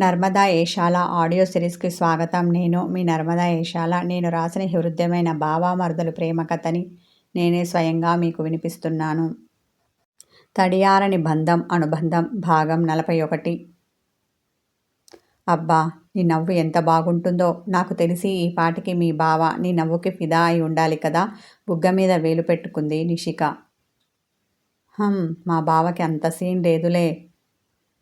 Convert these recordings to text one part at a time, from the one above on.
Narmada Eshala audio సిరీస్కి స్వాగతం. నేను మీ నర్మదా ఏషాల. నేను రాసిన హృదయమైన భావామరుదుల ప్రేమ కథని నేనే స్వయంగా మీకు వినిపిస్తున్నాను. తడియారని బంధం అనుబంధం భాగం నలభై ఒకటి. అబ్బా నీ నవ్వు ఎంత బాగుంటుందో. నాకు తెలిసి ఈ పాటికి మీ బావ నీ నవ్వుకి ఫిదా అయి ఉండాలి కదా. బుగ్గ మీద వేలు పెట్టుకుంది నిషిక. హం మా బావకి అంత సీన్ లేదులే.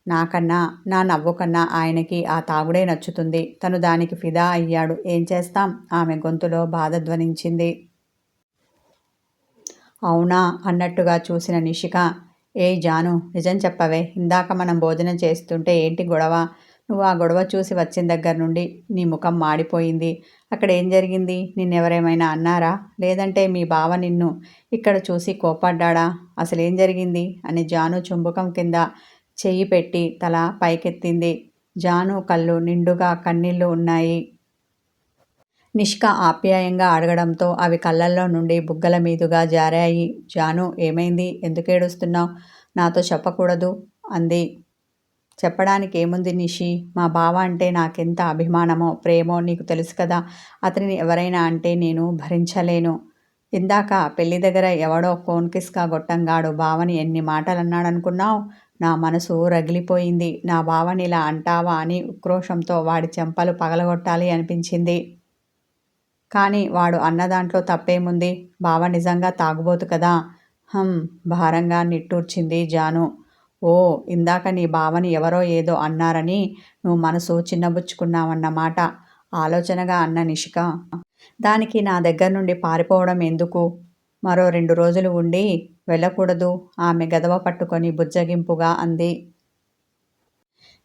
నాకన్నా నా నవ్వు కన్నా ఆయనకి ఆ తాగుడే నచ్చుతుంది. తను దానికి ఫిదా అయ్యాడు. ఏం చేస్తాం? ఆమె గొంతులో బాధ ధ్వనించింది. అవునా? అన్నట్టుగా చూసిన నిషిక ఏ జాను నిజం చెప్పవే. ఇందాక మనం భోజనం చేస్తుంటే ఏంటి గొడవ? నువ్వు ఆ గొడవ చూసి వచ్చిన దగ్గర నుండి నీ ముఖం మాడిపోయింది. అక్కడ ఏం జరిగింది? నిన్నెవరేమైనా అన్నారా? లేదంటే మీ బావ నిన్ను ఇక్కడ చూసి కోపాడ్డా అసలేం జరిగింది? అని జాను చుంబకం కింద చెయ్యి పెట్టి తల పైకెత్తింది. జాను కళ్ళు నిండుగా కన్నీళ్ళు ఉన్నాయి. నిష్క ఆప్యాయంగా అడగడంతో అవి కళ్ళల్లో నుండి బుగ్గల మీదుగా జారాయి. జాను ఏమైంది? ఎందుకేడుస్తున్నావు నాతో చెప్పకూడదు అంది. చెప్పడానికి ఏముంది నిషి? మా బావ అంటే నాకెంత అభిమానమో ప్రేమో నీకు తెలుసు కదా. అతనిని ఎవరైనా అంటే నేను భరించలేను. ఇందాక పెళ్ళి దగ్గర ఎవడో ఫోన్ కిస్కా గొట్టంగాడు. బావని ఎన్ని మాటలు అన్నాడనుకున్నావు నా మనసు రగిలిపోయింది. నా బావని ఇలా అంటావా అని ఉక్రోషంతో వాడి చెంపలు పగలగొట్టాలి అనిపించింది. కానీ వాడు అన్న దాంట్లో తప్పేముంది? బావ నిజంగా తాగుబోతు కదా? హం భారంగా నిట్టూర్చింది జాను. ఓ ఇందాక నీ బావని ఎవరో ఏదో అన్నారని నువ్వు మనసు చిన్నబుచ్చుకున్నావన్నమాట ఆలోచనగా అన్న నిషిక. దానికి నా దగ్గర నుండి పారిపోవడం ఎందుకు? మరో రెండు రోజులు ఉండి వెళ్ళకూడదు. ఆమె గదవ పట్టుకొని బుజ్జగింపుగా అంది.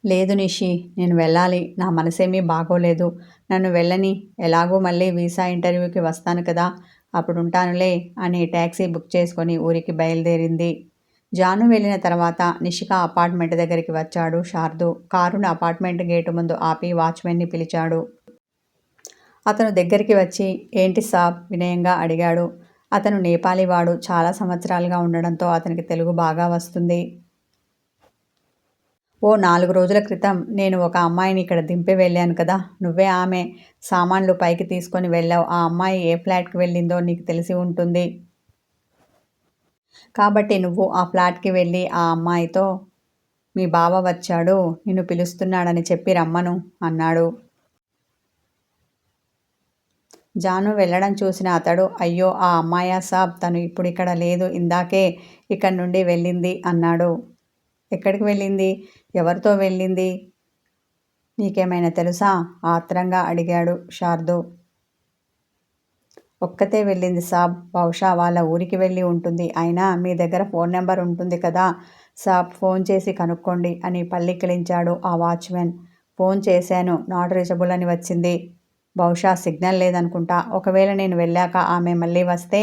లేదు నిషి నేను వెళ్ళాలి. నా మనసేమీ బాగోలేదు. నన్ను వెళ్ళని. ఎలాగో మళ్ళీ వీసా ఇంటర్వ్యూకి వస్తాను కదా. అప్పుడు ఉంటానులే అని ట్యాక్సీ బుక్ చేసుకొని ఊరికి బయలుదేరింది. జాను వెళ్ళిన తర్వాత నిషిక అపార్ట్మెంట్ దగ్గరికి వచ్చాడు. శారదు కారును అపార్ట్మెంట్ గేటు ముందు ఆపి వాచ్మెన్ని పిలిచాడు. అతను దగ్గరికి వచ్చి ఏంటి సాబ్? వినయంగా అడిగాడు. అతను నేపాలీవాడు చాలా సంవత్సరాలుగా ఉండడంతో అతనికి తెలుగు బాగా వస్తుంది. ఓ నాలుగు రోజుల క్రితం నేను ఒక అమ్మాయిని ఇక్కడ దింపి వెళ్ళాను కదా. నువ్వే ఆమె. సామాన్లు పైకి తీసుకొని వెళ్ళావు. ఆ అమ్మాయి ఏ ఫ్లాట్కి వెళ్ళిందో నీకు తెలిసి ఉంటుంది. కాబట్టి నువ్వు ఆ ఫ్లాట్కి వెళ్ళి ఆ అమ్మాయితో మీ బావ వచ్చాడు. నిన్ను పిలుస్తున్నాడని చెప్పి రమ్మను అన్నాడు. జాను వెళ్ళడం చూసిన అతడు అయ్యో ఆ అమ్మాయా సాబ్ తను ఇప్పుడు ఇక్కడ లేదు ఇందాకే ఇక్కడి నుండి వెళ్ళింది అన్నాడు. ఎక్కడికి వెళ్ళింది? ఎవరితో వెళ్ళింది? నీకేమైనా తెలుసా? ఆత్రంగా అడిగాడు శార్దు. ఒక్కతే వెళ్ళింది సాబ్ బహుశా వాళ్ళ ఊరికి వెళ్ళి ఉంటుంది. అయినా మీ దగ్గర ఫోన్ నెంబర్ ఉంటుంది కదా సాబ్ ఫోన్ చేసి కనుక్కోండి అని పల్లికిలించాడు ఆ వాచ్మెన్. ఫోన్ చేశాను నాట్ రీచబుల్ అని వచ్చింది. బహుశా సిగ్నల్ లేదనుకుంటా. ఒకవేళ నేను వెళ్ళాక ఆమె మళ్ళీ వస్తే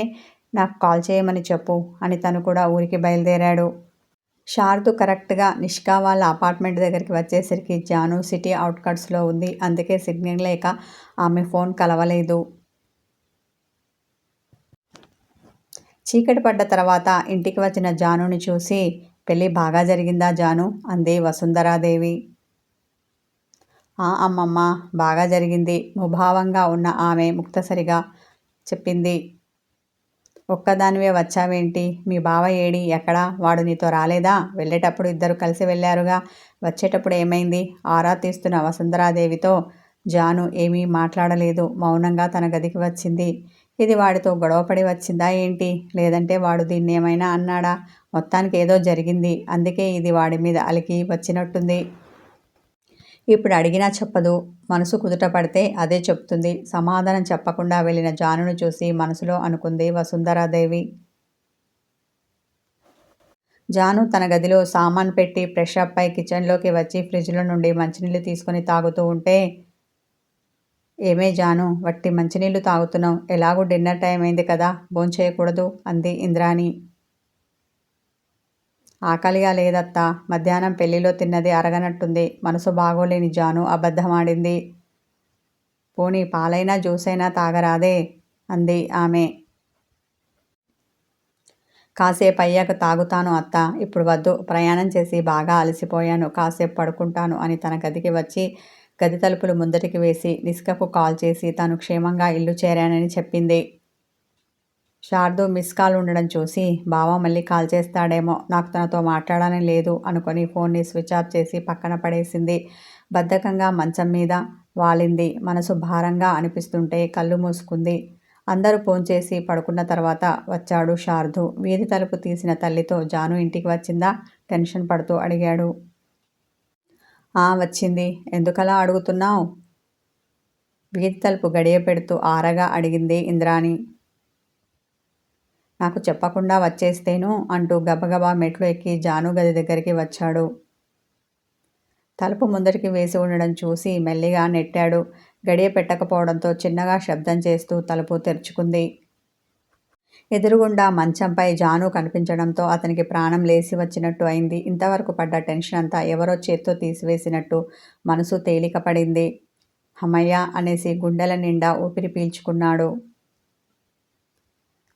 నాకు కాల్ చేయమని చెప్పు అని తను కూడా ఊరికి బయలుదేరాడు. శారదు కరెక్ట్గా నిష్కా వాళ్ళ అపార్ట్మెంట్ దగ్గరికి వచ్చేసరికి జాను సిటీ అవుట్కట్స్లో ఉంది. అందుకే సిగ్నల్ లేక ఆమె ఫోన్ కలవలేదు. చీకటి పడ్డ తర్వాత ఇంటికి వచ్చిన జానుని చూసి పెళ్ళి బాగా జరిగిందా జాను? అంది వసుంధరాదేవి. ఆ అమ్మమ్మ బాగా జరిగింది. ముభావంగా ఉన్న ఆమె ముక్తసరిగా చెప్పింది. ఒక్కదానివే వచ్చావేంటి? మీ బావ ఏడి? ఎక్కడా? వాడు నీతో రాలేదా? వెళ్ళేటప్పుడు ఇద్దరు కలిసి వెళ్ళారుగా. వచ్చేటప్పుడు ఏమైంది? ఆరా తీస్తున్న వసుంధరాదేవితో జాను ఏమీ మాట్లాడలేదు. మౌనంగా తన గదికి వచ్చింది. ఇది వాడితో గొడవపడి వచ్చిందా ఏంటి? లేదంటే వాడు దీన్ని ఏమైనా అన్నాడా? మొత్తానికి ఏదో జరిగింది. అందుకే ఇది వాడి మీద అలికి వచ్చినట్టుంది. ఇప్పుడు అడిగినా చెప్పదు. మనసు కుదుట పడితే అదే చెప్తుంది. సమాధానం చెప్పకుండా వెళ్ళిన జానును చూసి మనసులో అనుకుంది వసుంధరాదేవి. జాను తన గదిలో సామాన్ పెట్టి ఫ్రెష్ అప్ అయి కిచెన్లోకి వచ్చి ఫ్రిడ్జ్లో నుండి మంచినీళ్ళు తీసుకొని తాగుతూ ఉంటే ఏమే జాను వట్టి మంచినీళ్ళు తాగుతున్నావు. ఎలాగో డిన్నర్ టైం అయింది కదా. భోంచేయకూడదు అంది ఇంద్రాణి. ఆకలిగా లేదత్తా. మధ్యాహ్నం పెళ్ళిలో తిన్నది అరగనట్టుంది. మనసు బాగోలేని జాను అబద్ధమాడింది. పోనీ పాలైనా జ్యూసైనా తాగరాదే? అంది ఆమె. కాసేపు అయ్యాక తాగుతాను అత్త. ఇప్పుడు వద్దు. ప్రయాణం చేసి బాగా అలసిపోయాను. కాసేపు పడుకుంటాను అని తన గదికి వచ్చి గది తలుపులు ముందటికి వేసి నిస్కకు కాల్ చేసి తాను క్షేమంగా ఇల్లు చేరానని చెప్పింది. శారదు మిస్ కాల్ ఉండడం చూసి బావ మళ్ళీ కాల్ చేస్తాడేమో. నాకు తనతో మాట్లాడాలని లేదు అనుకొని ఫోన్ని స్విచ్ ఆఫ్ చేసి పక్కన పడేసింది. బద్ధకంగా మంచం మీద వాలింది. మనసు భారంగా అనిపిస్తుంటే కళ్ళు మూసుకుంది. అందరూ ఫోన్ చేసి పడుకున్న తర్వాత వచ్చాడు శారదు. వీధి తలుపు తీసిన తల్లితో జాను ఇంటికి వచ్చిందా? టెన్షన్ పడుతూ అడిగాడు. ఆ వచ్చింది. ఎందుకలా అడుగుతున్నావు? వీధి తలుపు గడియ పెడుతూ ఆరగా అడిగింది ఇంద్రాణి. నాకు చెప్పకుండా వచ్చేస్తేను అంటూ గబగబా మెట్లు ఎక్కి జాను గది దగ్గరికి వచ్చాడు. తలుపు ముందరికి వేసి ఉండడం చూసి మెల్లిగా నెట్టాడు. గడియ పెట్టకపోవడంతో చిన్నగా శబ్దం చేస్తూ తలుపు తెరుచుకుంది. ఎదురుగుండా మంచంపై జాను కనిపించడంతో అతనికి ప్రాణం లేసి వచ్చినట్టు అయింది. ఇంతవరకు పడ్డ టెన్షన్ అంతా ఎవరో చేత్తో తీసివేసినట్టు మనసు తేలిక పడింది హమయ్య అనేసి గుండెల నిండా ఊపిరి పీల్చుకున్నాడు.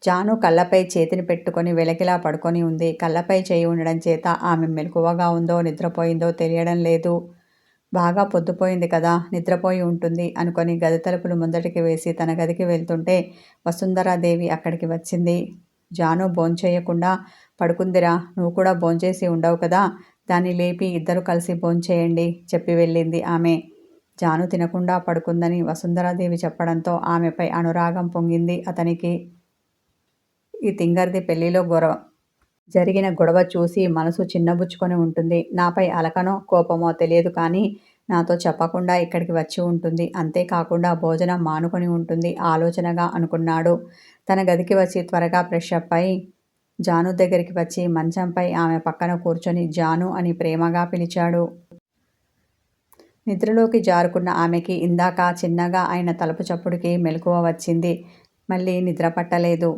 జాను కళ్ళపై చేతిని పెట్టుకొని వెలకిలా పడుకొని ఉంది. కళ్ళపై చేయి ఉండడం చేత ఆమె మెలకువగా ఉందో నిద్రపోయిందో తెలియడం లేదు. బాగా పొద్దుపోయింది కదా నిద్రపోయి ఉంటుంది అనుకొని గది తలుపులు ముందటికి వేసి తన గదికి వెళ్తుంటే వసుంధరాదేవి అక్కడికి వచ్చింది. జాను భోంచేయకుండా పడుకుందిరా నువ్వు కూడా భోంచేసి ఉండవు కదా దాన్ని లేపి ఇద్దరు కలిసి భోంచేయండి చెప్పి వెళ్ళింది ఆమె. జాను తినకుండా పడుకుందని వసుంధరాదేవి చెప్పడంతో ఆమెపై అనురాగం పొంగింది అతనికి. ఈ తింగర్ది పెళ్ళిలో గొడవ. జరిగిన గొడవ చూసి మనసు చిన్నబుచ్చుకొని ఉంటుంది. నాపై అలకనో కోపమో తెలియదు కానీ నాతో చెప్పకుండా ఇక్కడికి వచ్చి ఉంటుంది. అంతేకాకుండా భోజనం మానుకొని ఉంటుంది ఆలోచనగా అనుకున్నాడు. తన గదికి వచ్చి త్వరగా ఫ్రెష్ అప్ అయి జాను దగ్గరికి వచ్చి మంచంపై ఆమె పక్కన కూర్చొని జాను అని ప్రేమగా పిలిచాడు. నిద్రలోకి జారుకున్న ఆమెకి ఇందాక చిన్నగా ఆయన తలుపు చప్పుడుకి మెలకువ వచ్చింది. మళ్ళీ నిద్ర పట్టలేదు.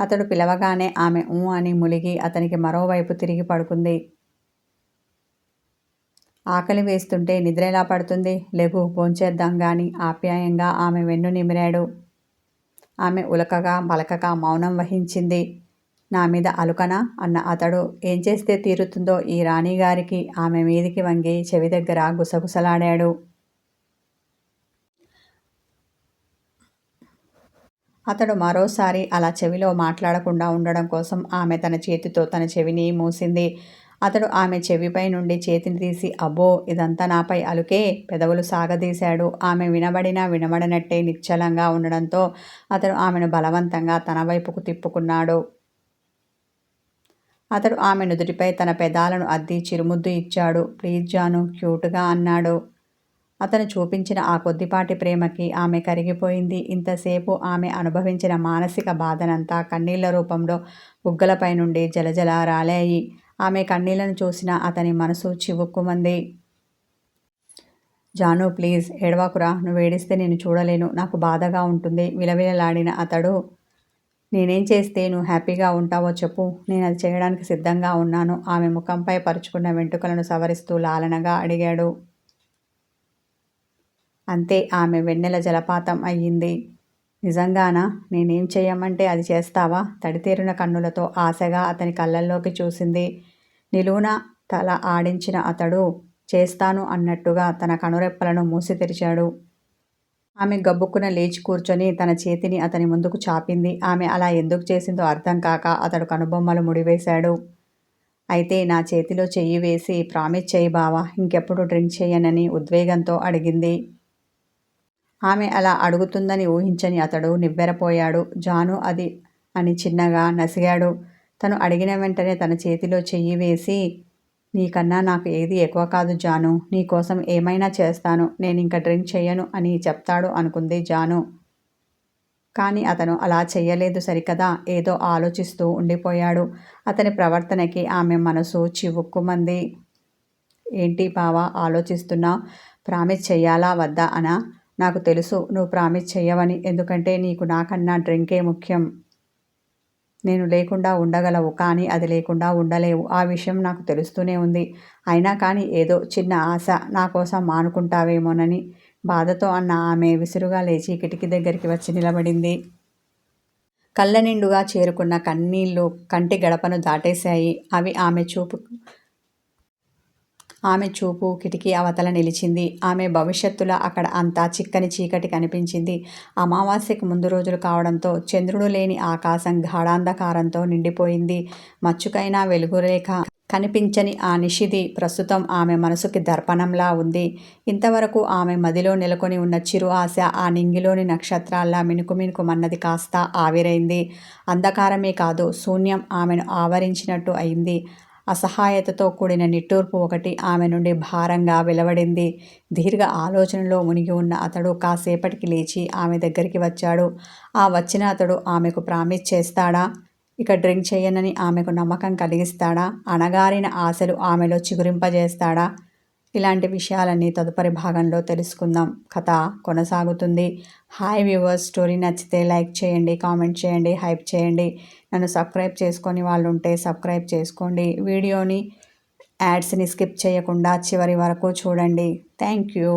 అతడు పిలవగానే ఆమె ఊ అని ములిగి అతనికి మరోవైపు తిరిగి పడుకుంది. ఆకలి వేస్తుంటే నిద్ర ఎలా పడుతుంది. లెగు భోంచేద్దాం గాని ఆప్యాయంగా ఆమె వెన్ను నిమిరాడు. ఆమె ఉలకగా బలకగా మౌనం వహించింది. నా మీద అలుకనా? అన్న అతడు. ఏం చేస్తే తీరుతుందో ఈ రాణిగారికి ఆమె మీదికి వంగి చెవి దగ్గర గుసగుసలాడాడు. అతడు మరోసారి అలా చెవిలో మాట్లాడకుండా ఉండడం కోసం ఆమె తన చేతితో తన చెవిని మూసింది. అతడు ఆమె చెవిపై నుండి చేతిని తీసి అబ్బో ఇదంతా నాపై అలుకే. పెదవులు సాగదీశాడు. ఆమె వినబడినా వినబడినట్టే నిశ్చలంగా ఉండడంతో అతడు ఆమెను బలవంతంగా తన వైపుకు తిప్పుకున్నాడు. అతడు ఆమె నుదుటిపై తన పెదాలను అద్ది చిరుముద్దు ఇచ్చాడు. ప్లీజ్ జాను క్యూట్గా అన్నాడు. అతను చూపించిన ఆ కొద్దిపాటి ప్రేమకి ఆమె కరిగిపోయింది. ఇంతసేపు ఆమె అనుభవించిన మానసిక బాధనంతా కన్నీళ్ళ రూపంలో బుగ్గలపై నుండి జలజల రాలాయి. ఆమె కన్నీళ్ళను చూసిన అతని మనసు చివుక్కుమంది. జాను ప్లీజ్ ఏడవాకురా నువ్వు ఏడిస్తే నేను చూడలేను నాకు బాధగా ఉంటుంది విలవిలలాడిన అతడు. నేనేం చేస్తే నువ్వు హ్యాపీగా ఉంటావో చెప్పు నేను అది చేయడానికి సిద్ధంగా ఉన్నాను. ఆమె ముఖంపై పరుచుకున్న వెంట్రుకలను సవరిస్తూ లాలనగా అడిగాడు. అంతే ఆమె వెన్నెల జలపాతం అయ్యింది. నిజంగానా? నేనేం చేయమంటే అది చేస్తావా? తడితేరిన కన్నులతో ఆశగా అతని కళ్ళల్లోకి చూసింది. నిలువున తల ఆడించిన అతడు చేస్తాను అన్నట్టుగా తన కనురెప్పలను మూసి తెరిచాడు. ఆమె గబ్బుక్కున లేచి కూర్చొని తన చేతిని అతని ముందుకు చాపింది. ఆమె అలా ఎందుకు చేసిందో అర్థం కాక అతడు కనుబొమ్మలు ముడివేశాడు. అయితే నా చేతిలో చెయ్యి వేసి ప్రామిస్ చేయి బావా. ఇంకెప్పుడు డ్రింక్ చేయనని ఉద్వేగంతో అడిగింది. ఆమె అలా అడుగుతుందని ఊహించని అతడు నివ్వెరపోయాడు జాను అది అని చిన్నగా నసిగాడు. తను అడిగిన వెంటనే తన చేతిలో చెయ్యి వేసి నీకన్నా నాకు ఏది ఎక్కువ కాదు జాను. నీకోసం ఏమైనా చేస్తాను. నేను ఇంకా డ్రింక్ చెయ్యను అని చెప్తాడు అనుకుంది జాను. కానీ అతను అలా చెయ్యలేదు సరికదా. ఏదో ఆలోచిస్తూ ఉండిపోయాడు. అతని ప్రవర్తనకి ఆమె మనసు చివుక్కుమంది. ఏంటి బావా ఆలోచిస్తున్నా? ప్రామిస్ చెయ్యాలా వద్దా? అనా నాకు తెలుసు నువ్వు ప్రామిస్ చెయ్యవని. ఎందుకంటే నీకు నాకన్నా డ్రింకే ముఖ్యం. నేను లేకుండా ఉండగలవు కానీ అది లేకుండా ఉండలేవు. ఆ విషయం నాకు తెలుస్తూనే ఉంది. అయినా కానీ ఏదో చిన్న ఆశ నా కోసం మానుకుంటావేమోనని బాధతో అన్న ఆమె విసురుగా లేచి కిటికీ దగ్గరికి వచ్చి నిలబడింది. కళ్ళ నిండుగా చేరుకున్న కన్నీళ్ళు కంటి గడపను దాటేశాయి. అవి ఆమె చూపు ఆమె చూపు కిటికీ అవతల నిలిచింది. ఆమె భవిష్యత్తులో అక్కడ అంతా చిక్కని చీకటి కనిపించింది. అమావాస్యకు ముందు రోజులు కావడంతో చంద్రుడు లేని ఆకాశం గాఢాంధకారంతో నిండిపోయింది. మచ్చుకైనా వెలుగురేఖ కనిపించని ఆ నిషిది ప్రస్తుతం ఆమె మనసుకి దర్పణంలా ఉంది. ఇంతవరకు ఆమె మదిలో నెలకొని ఉన్న చిరు ఆశ ఆ నింగిలోని నక్షత్రాల్లా మినుకు మినుకుమన్నది కాస్త ఆవిరైంది. అంధకారమే కాదు శూన్యం ఆమెను ఆవరించినట్టు అయింది. అసహాయతతో కూడిన నిట్టూర్పు ఒకటి ఆమె నుండి భారంగా వెలువడింది. దీర్ఘ ఆలోచనలో మునిగి ఉన్న అతడు కాసేపటికి లేచి ఆమె దగ్గరికి వచ్చాడు. ఆ వచ్చిన అతడు ఆమెకు ప్రామిస్ చేస్తాడా ఇక డ్రింక్ చేయనని ఆమెకు నమ్మకం కలిగిస్తాడా? అణగారిన ఆశలు ఆమెలో చిగురింపజేస్తాడా? ఇలాంటి విషయాలన్నీ తదుపరి భాగంలో తెలుసుకుందాం. కథ కొనసాగుతుంది. హాయ్ వ్యూవర్స్ స్టోరీ నచ్చితే లైక్ చేయండి కామెంట్ చేయండి హైప్ చేయండి. నన్ను సబ్స్క్రైబ్ చేసుకొని వాళ్ళు ఉంటే సబ్స్క్రైబ్ చేసుకోండి. వీడియోని యాడ్స్ని స్కిప్ చేయకుండా చివరి వరకు చూడండి. Thank you.